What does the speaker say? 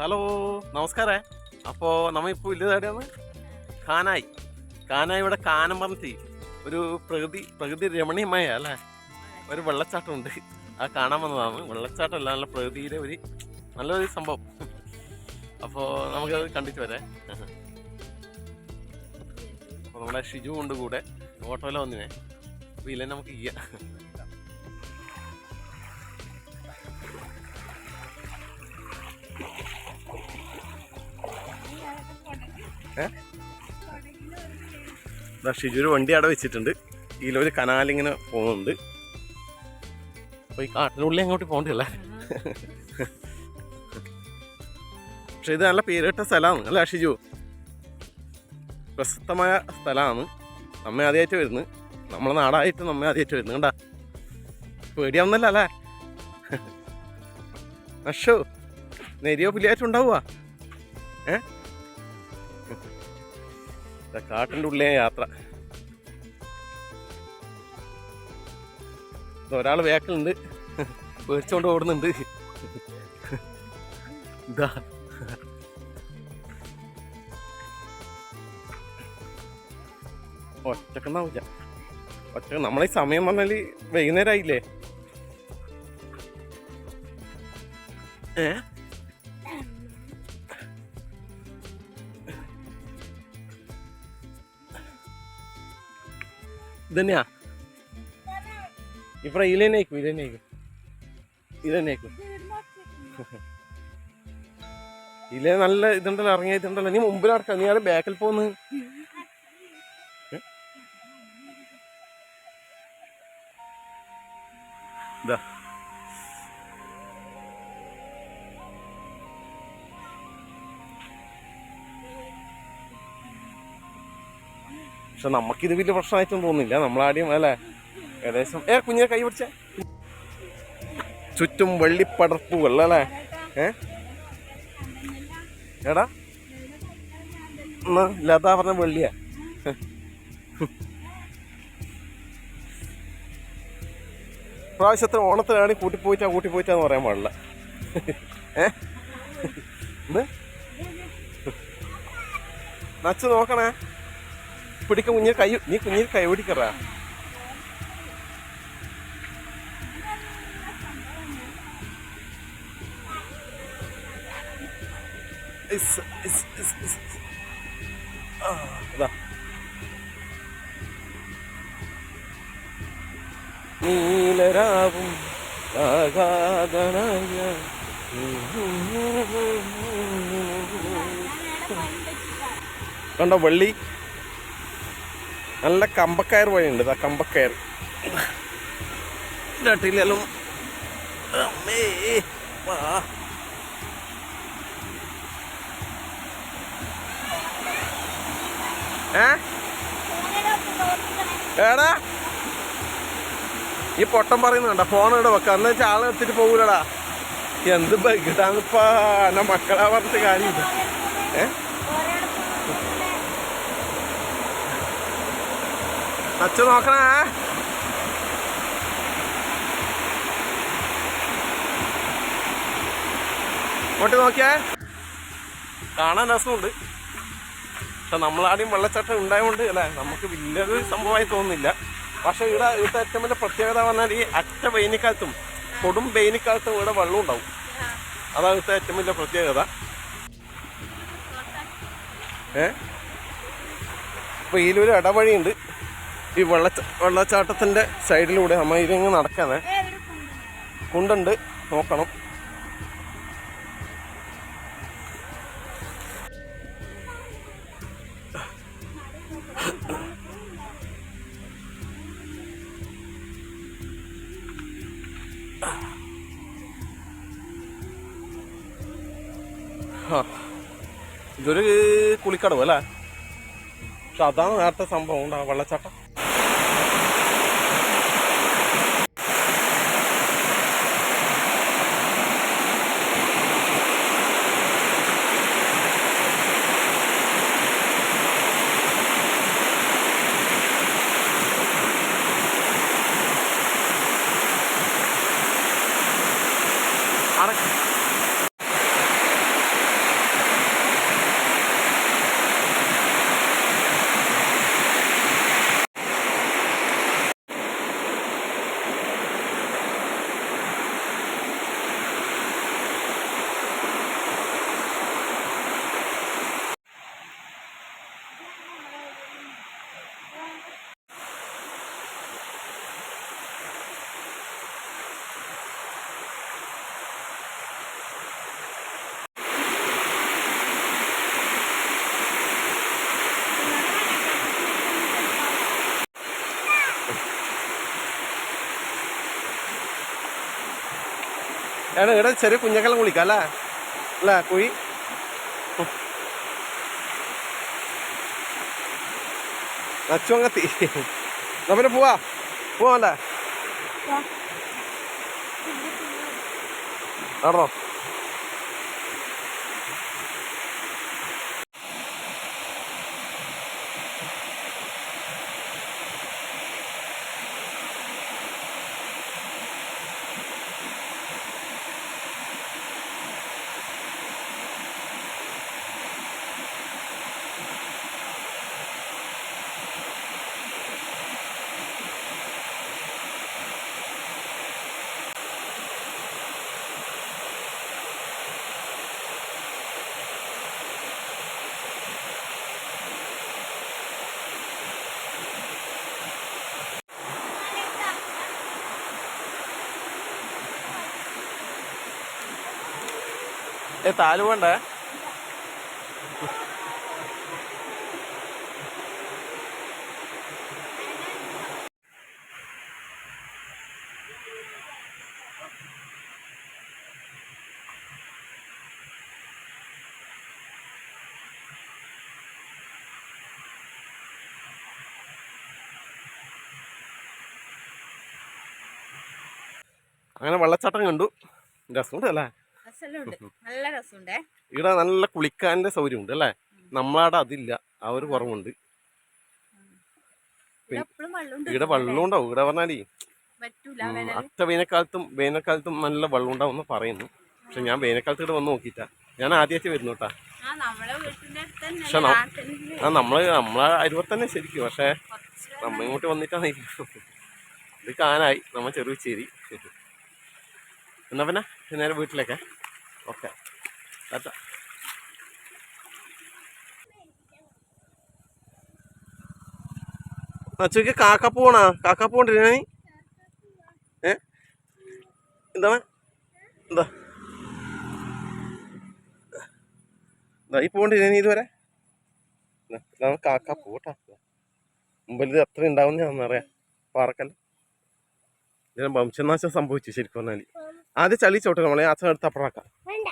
Hello നമസ്കാരേ. അപ്പോൾ നമ്മ ഇപ്പോൾ ഇല്ലതാടിയാണ് കാനായി. കാനായി ഇവിടെ കാനം പറഞ്ഞിട്ട് ഒരു പ്രകൃതി പ്രകൃതി രമണീയമായ അല്ലേ? ഒരു വെള്ളച്ചാട്ടമുണ്ട്. അത് കാണാൻ വന്നതാണ്. വെള്ളച്ചാട്ടമല്ല നല്ല പ്രകൃതിയിലെ ഒരു നല്ലൊരു സംഭവം. അപ്പോൾ നമുക്കത് കണ്ടിട്ട് വരാം. അപ്പോൾ നമ്മുടെ ഷിജു കൊണ്ട് കൂടെ. ഓട്ടോയിലെ വന്നിനെ അപ്പോൾ ഇല്ലേ നമുക്ക് ചെയ്യാം. ഷിജു ഒരു വണ്ടി അവിടെ വെച്ചിട്ടുണ്ട്. ഇതിലൊരു കനാലിങ്ങനെ പോകുന്നുണ്ട്. അപ്പോൾ ഈ കാട്ടിനുള്ളിൽ അങ്ങോട്ട് പോകണ്ടല്ലേ പക്ഷെ ഇത് നല്ല പേരിട്ട സ്ഥലമാണ് അല്ലേ ഷിജു? പ്രശസ്തമായ സ്ഥലമാണ്. നമ്മെ ആദ്യമായിട്ട് വരുന്നത്. നമ്മളെ നാടായിട്ട് നമ്മെ ആദ്യമായിട്ട് വരുന്നു കണ്ടാ? പേടിയാവുന്നല്ല അല്ലേ? അഷോ നെരിയോ പുലിയായിട്ടുണ്ടാവുക ഏ? ദാ കാട്ടിന്റെ ഉള്ളിലെ യാത്ര ഒരാൾ വേക്കലുണ്ട്. പേടിച്ചോണ്ട് ഓടുന്നുണ്ട്. ഇതാ. ഒറ്റക്കുണ്ടാവില്ല ഒറ്റ നമ്മളെ സമയം പറഞ്ഞാൽ വൈകുന്നേരം ആയില്ലേ ഏ? ഇതന്നെയാ? ഇപ്പൊ ഇലേനേക്കും ഇലേനേക്കും ഇലേനേക്കും ഇല നല്ല ഇതുണ്ടല്ലോ ഇറങ്ങിയിട്ടുണ്ടല്ലോ. നീ മുമ്പിൽ നടക്കാം നീ ആടെ ബാക്കിൽ പോന്ന്? ഇതാ പക്ഷെ നമുക്കിത് വലിയ പ്രശ്നമായിട്ടൊന്നും തോന്നുന്നില്ല. നമ്മളാദ്യം അല്ലേ? ഏകദേശം ഏ കുഞ്ഞിനെ കൈ പിടിച്ച. ചുറ്റും വെള്ളിപ്പടർപ്പുകൾ അല്ലേ? ഏ? എടാ. എന്നാ ലതാ പറഞ്ഞ വെള്ളിയാ. പ്രാവശ്യത്തിന് ഓണത്തിനാണ് കൂട്ടിപ്പോയിട്ടാ പോയിട്ടാ കൂട്ടി പോയിട്ടാന്ന് പറയാൻ പാടില്ല. ഏ? നച്ച് നോക്കണേ. പിടിക്ക കുഞ്ഞിന് കൈ നീ കുഞ്ഞിന് കൈ പിടിക്കറാ. നീലരാവും ആകാതനായ കണ്ടോ വെള്ളി? നല്ല കമ്പക്കയർ വഴിയുണ്ട് ഇതാ കമ്പക്കയർ ഏ? ഏടാ? ഈ പൊട്ടം പറയുന്നുണ്ട ഫോൺ ഇവിടെ വെക്ക എന്ന് വെച്ചാൽ ആളെ എടുത്തിട്ട് പോകൂലടാ. എന്ത് ബഗ്ഗിട്ടാന്നിപ്പാ എന്നെ മക്കളാ പറഞ്ഞിട്ട് കാര്യമില്ല. ഏ? അച്ഛൻ നോക്കണേ. ഇങ്ങോട്ട് നോക്കിയേ. കാണാൻ രസമുണ്ട്. പക്ഷെ നമ്മളാദ്യം വെള്ളച്ചാട്ടം ഉണ്ടായതുകൊണ്ട് അല്ലേ നമുക്ക് വലിയൊരു സംഭവമായി തോന്നുന്നില്ല. പക്ഷെ ഇവിടെ ഇവിടുത്തെ ഏറ്റവും വലിയ പ്രത്യേകത പറഞ്ഞാൽ ഈ അറ്റ വേനൽക്കാലത്തും കൊടും വേനൽക്കാലത്തും ഇവിടെ വെള്ളം ഉണ്ടാവും. അതാണ് ഇവിടുത്തെ ഏറ്റവും വലിയ പ്രത്യേകത. ഏ? അപ്പോൾ ഇതിലൊരു ഇടവഴിയുണ്ട്. ഈ വെള്ള വെള്ളച്ചാട്ടത്തിന്റെ സൈഡിലൂടെ അമ്മ ഇതിങ്ങ് നടക്കാനേ കുണ്ടുണ്ട്. നോക്കണം. ഇതൊരു കുളിക്കടവ് അല്ലേ? പക്ഷെ അതാണ് നേരത്തെ സംഭവം. ഉണ്ടാ വെള്ളച്ചാട്ടം? ഏടാ ഇവിടെ ചെറിയ കുഞ്ഞക്കെല്ലാം കുളിക്കാം അല്ലേ? അല്ലേ കുഴി നച്ചുവങ്ങത്തി എന്നാ പിന്നെ പോവാ. അല്ലേ? നടന്നോ ഏ താൽ വേണ്ടേ അങ്ങനെ വെള്ളച്ചാട്ടം കണ്ടു. രസമുണ്ട് അല്ലേ രസമുണ്ട്. നല്ല രസമുണ്ടേ. ഇവിടെ നല്ല കുളിക്കാന്റെ സൗകര്യമുണ്ട് അല്ലേ? നമ്മളവിടെ അതില്ല. ആ. ഒരു കുറവുണ്ട്. ഇവിടെ വെള്ളം ഇവിടെ ഉണ്ടാവും ഇവിടെ പറഞ്ഞാലേ അത്ത വേനൽക്കാലത്തും വേനൽക്കാലത്തും നല്ല വെള്ളം ഉണ്ടാവും എന്ന് പറയുന്നു. പക്ഷെ ഞാൻ വേനൽക്കാലത്ത് ഇവിടെ വന്ന് നോക്കിട്ടാ ഞാൻ ആദ്യമായിട്ട് വരുന്നു കേട്ടാ. പക്ഷെ ആ നമ്മൾ നമ്മളെ അരുവ തന്നെ ശരിക്കും. പക്ഷെ നമ്മ ഇങ്ങോട്ട് വന്നിട്ടാണ് ഇത് കാനായി. നമ്മ ചെറുച്ചേരി എന്നാ പിന്നെ നേരെ വീട്ടിലേക്കേ? ഓക്കെ. ടാറ്റ. അച്ചുക്ക് കാക്കപ്പൂ കാക്കപ്പൂണ്ടിരുന്ന നീ? ഏ? എന്താണ്? എന്താ? എന്താ ഈ പൂണ്ടിരുന്ന നീ ഇതുവരെ? ഇതാണ് കാക്കപ്പൂ കേട്ടോ മുമ്പിൽ ഇത് എത്ര ഉണ്ടാവുന്നറിയാം പാറക്കല്ല. ഇതിന് വംശനാശം സംഭവിച്ചു ശരിക്കും പറഞ്ഞാൽ ആദ്യം ചളി ചോട്ടെ നമ്മളെ അച്ഛൻ എടുത്ത് അപ്പുറമാക്കാം വേണ്ട.